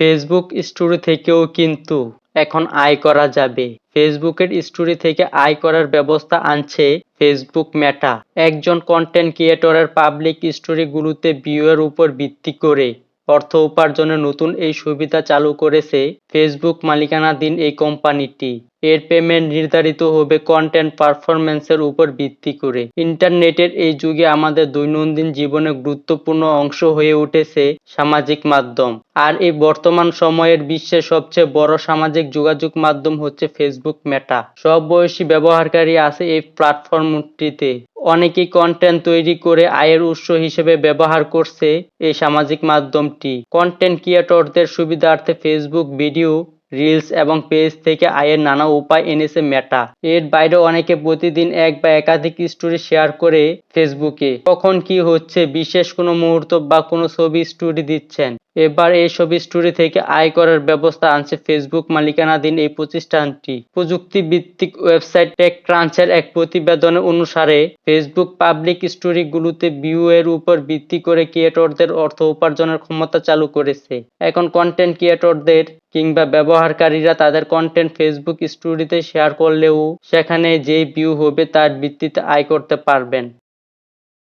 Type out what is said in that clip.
Facebook story থেকেও কিন্তু এখন আয় করা যাবে। ফেসবুকের স্টোরি থেকে আয় করার ব্যবস্থা আনছে ফেসবুক মেটা একজন কন্টেন্ট ক্রিয়েটরের পাবলিক স্টোরিগুলোতে ভিউয়ের উপর ভিত্তি করে অর্থ উপার্জনের নতুন এই সুবিধা চালু করেছে ফেসবুক মালিকানাধীন এই কোম্পানিটি। এর পেমেন্ট নির্ধারিত হবে কন্টেন্ট পারফরম্যান্সের উপর ভিত্তি করে। ইন্টারনেটের এই যুগে আমাদের দৈনন্দিন জীবনে গুরুত্বপূর্ণ অংশ হয়ে উঠেছে সামাজিক মাধ্যম। আর এই বর্তমান সময়ের বিশ্বের সবচেয়ে বড় সামাজিক যোগাযোগ মাধ্যম হচ্ছে ফেসবুক মেটা। সব বয়সী ব্যবহারকারী আছে এই প্ল্যাটফর্মটিতে অনেকেই কন্টেন্ট তৈরি করে আয়ের উৎস হিসেবে ব্যবহার করছে এই সামাজিক মাধ্যমটি। কন্টেন্ট ক্রিয়েটরদের সুবিধার্থে ফেসবুক ভিডিও রিলস এবং পেজ থেকে আয়ের নানা উপায় এনেছে মেটা এর বাইরেও অনেকে প্রতিদিন এক বা একাধিক স্টোরি শেয়ার করে ফেসবুকে কখন কি হচ্ছে, বিশেষ কোনো মুহূর্ত বা কোনো ছবি স্টোরি দিচ্ছেন? এবার এই ছবি স্টোরি থেকে আয় করার ব্যবস্থা আনছে ফেসবুক মালিকানাধীন এই প্রতিষ্ঠানটি। প্রযুক্তি ভিত্তিক ওয়েবসাইট টেক ক্রাঞ্চের এক প্রতিবেদনে অনুসারে ফেসবুক পাবলিক স্টোরিগুলোতে ভিউ এর উপর ভিত্তি করে ক্রিয়েটরদের অর্থ উপার্জনের ক্ষমতা চালু করেছে। এখন কন্টেন্ট ক্রিয়েটরদের কিংবা ব্যবহারকারীরা তাদের কন্টেন্ট ফেসবুক স্টোরিতে শেয়ার করলেও সেখানে যে ভিউ হবে তার ভিত্তিতে আয় করতে পারবেন।